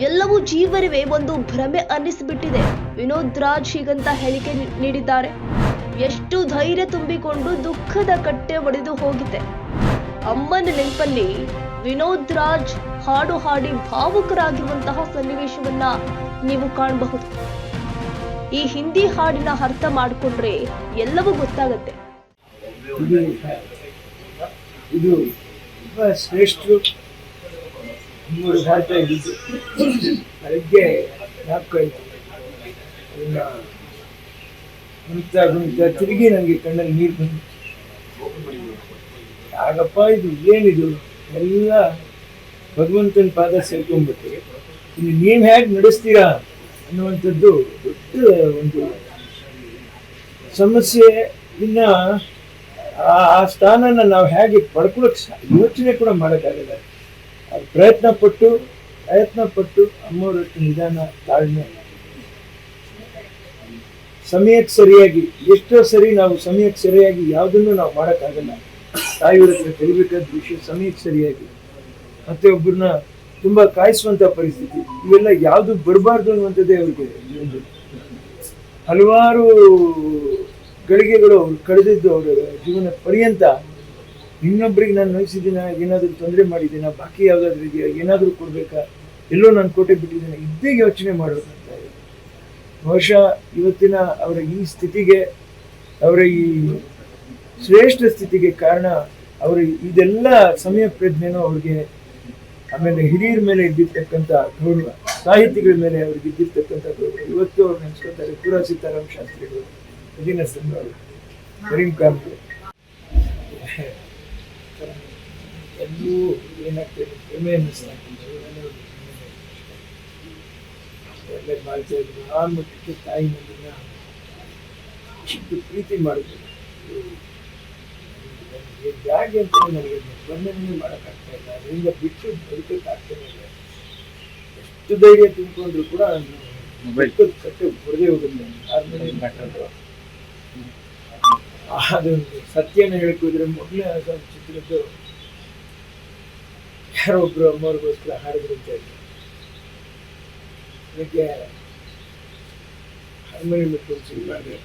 ಎಲ್ಲವೂ ಜೀವನವೇ ಒಂದು ಭ್ರಮೆ ಅನ್ನಿಸಿಬಿಟ್ಟಿದೆ ವಿನೋದ್ ರಾಜ್ ಹೀಗಂತ ಹೇಳಿಕೆ ನೀಡಿದ್ದಾರೆ ಎಷ್ಟು ಧೈರ್ಯ ತುಂಬಿಕೊಂಡು ದುಃಖದ ಕಟ್ಟೆ ಒಡೆದು ಹೋಗಿದೆ ಅಮ್ಮನ ನೆನಪಲ್ಲಿ ವಿನೋದ್ ರಾಜ್ ಹಾಡು ಹಾಡಿ ಭಾವುಕರಾಗಿರುವಂತಹ ಸನ್ನಿವೇಶವನ್ನ ನೀವು ಕಾಣಬಹುದು ಈ ಹಿಂದಿ ಹಾಡಿನ ಅರ್ಥ ಮಾಡಿಕೊಂಡ್ರೆ ಎಲ್ಲವೂ ಗೊತ್ತಾಗತ್ತೆ ಇದು ಶ್ರೇಷ್ಠರು ಮೂರು ಭಾರತ ಇದ್ದಿದ್ದು ಅದಕ್ಕೆ ಜ್ಞಾಪಕ ಆಯಿತು ತಿರುಗಿ ನನಗೆ ಕಣ್ಣಲ್ಲಿ ನೀರು ಬಂತು. ಆಗಪ್ಪ ಇದು ಏನಿದು? ಎಲ್ಲ ಭಗವಂತನ ಪಾದ ಸೇರ್ಕೊಂಡ್ಬಿಟ್ಟು ಇಲ್ಲಿ ನೀವು ಹೇಗೆ ನಡೆಸ್ತೀರಾ ಅನ್ನುವಂಥದ್ದು ದೊಡ್ಡ ಒಂದು ಸಮಸ್ಯೆ. ಇನ್ನ ಆ ಸ್ಥಾನನ ನಾವು ಹೇಗೆ ಪಡ್ಕೊಳಕ್ ಯೋಚನೆ ಕೂಡ ಮಾಡೋಕ್ಕಾಗಲ್ಲ. ಪ್ರಯತ್ನ ಪಟ್ಟು ಪ್ರಯತ್ನ ಪಟ್ಟು ಅಮ್ಮವ್ರ ಹತ್ರ ನಿಧಾನ ತಾಳ್ಮೆ ಸಮಯಕ್ಕೆ ಸರಿಯಾಗಿ, ಎಷ್ಟೋ ಸರಿ ನಾವು ಸಮಯಕ್ಕೆ ಸರಿಯಾಗಿ ಯಾವುದನ್ನು ನಾವು ಮಾಡೋಕ್ಕಾಗಲ್ಲ. ತಾಯಿಯವ್ರ ಹತ್ರ ಕಲಿಬೇಕಾದ ವಿಷಯ ಸಮಯಕ್ಕೆ ಸರಿಯಾಗಿ. ಮತ್ತೆ ಒಬ್ಬರನ್ನ ತುಂಬಾ ಕಾಯಿಸುವಂತ ಪರಿಸ್ಥಿತಿ, ಇವೆಲ್ಲ ಯಾವುದು ಬರಬಾರ್ದು ಅನ್ನುವಂಥದ್ದೇ ಅವ್ರಿಗೆ ಹಲವಾರು ಗಳಿಗೆಗಳು ಅವ್ರು ಕಳೆದಿದ್ದು ಅವರ ಜೀವನ ಪರ್ಯಂತ ಇನ್ನೊಬ್ರಿಗೆ ನಾನು ನೋಯಿಸಿದ್ದೀನ ಏನಾದರೂ ತೊಂದರೆ ಮಾಡಿದ್ದೀನ, ಬಾಕಿ ಯಾವುದಾದ್ರೂ ಇದೆಯಾ, ಏನಾದರೂ ಕೊಡಬೇಕಾ? ಎಲ್ಲೋ ನಾನು ಕೋಟೆ ಬಿಟ್ಟಿದ್ದೀನಿ, ಇದ್ದೇ ಯೋಚನೆ ಇದೆ ಬಹುಶಃ ಇವತ್ತಿನ ಅವರ ಈ ಸ್ಥಿತಿಗೆ, ಅವರ ಈ ಶ್ರೇಷ್ಠ ಸ್ಥಿತಿಗೆ ಕಾರಣ ಅವರು ಇದೆಲ್ಲ ಸಮಯ ಪ್ರಜ್ಞೆನೂ ಅವ್ರಿಗೆ ಆಮೇಲೆ ಹಿರಿಯರ ಮೇಲೆ ಇದ್ದಿರ್ತಕ್ಕಂಥ ಗೌರವ, ಸಾಹಿತಿಗಳ ಮೇಲೆ ಅವ್ರಿಗೆ ಇದ್ದಿರ್ತಕ್ಕಂಥ ಗೌರವ. ಇವತ್ತು ಅವ್ರು ನೆನೆಸ್ಕೊತಾರೆ ಪುರ ಸೀತಾರಾಮ್ ಶಾಸ್ತ್ರಿಗಳು, ಅಧೀನ ಅವರು ಕರೀಂ ಖಾನ್ ಎಲ್ಲೂ ಏನಾಗ್ತಿದೆ ಹೆಮ್ಮೆ ಅನ್ನಿಸ್ತಾ ಒಳ್ಳೆ ಮಾಡ್ತಾ ಇದ್ರು ಆ ಮಟ್ಟಕ್ಕೆ ತಾಯಿ ನನ್ನನ್ನ ಚಿಕ್ಕ ಪ್ರೀತಿ ಮಾಡಿದ್ರು. ಹೇಗೆ ಅಂತ ನನಗೆ ವರ್ಣನೆ ಮಾಡೋಕ್ಕಾಗ್ತಾ ಇಲ್ಲ. ಅದರಿಂದ ಬಿಟ್ಟು ಬದುಕೋಕ್ಕಾಗ್ತಾನೆ ಇಲ್ಲ. ಎಷ್ಟು ಧೈರ್ಯ ತುಂಬಿಕೊಂಡ್ರು ಕೂಡ ನಾನು ಬೆಟ್ಟದ ಕಟ್ಟೆ ಹೊಡೆದೇ ಹೋಗುತ್ತೆ ಆದ್ಮೇಲೆ ಮಾತಾಡೋದು ಅದೊಂದು ಸತ್ಯನ ಹೇಳ್ಕೋದ್ರೆ ಮೊದಲನೇ ಅದೊಂದು ಚಿತ್ರದ್ದು ಯಾರೋ ಒಬ್ರು ಅಮ್ಮವ್ರಿಗೋಸ್ಕರ ಹಾಡಿದ್ರು ಅಂತ ಹೇಳಿ ಅದಕ್ಕೆ ಹಾರ್ಮೋನಿಯಂ ಇಟ್ಕೊಂಡು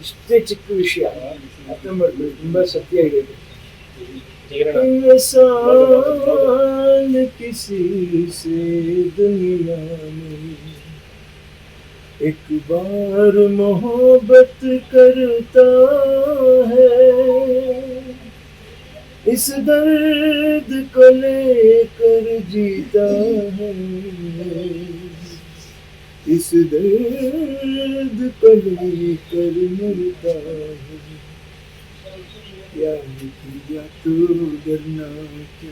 ಇಷ್ಟೇ ಚಿಕ್ಕ ವಿಷಯ ಅರ್ಥ ಮಾಡ್ಕೊಳ್ಳಿ ತುಂಬಾ ಸತ್ಯ ಇದೆ ಇದು. इंसान किसी से दुनिया में एक बार मोहब्बत करता है, इस दर्द को लेकर जीता है। इस दर्द को लेकर मरता है। प्यार किया तो डरना क्या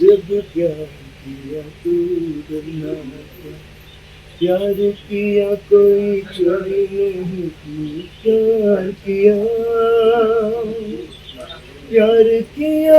जब प्यार किया तो डरना क्या प्यार किया कोई चोरी नहीं की प्यार किया प्यार किया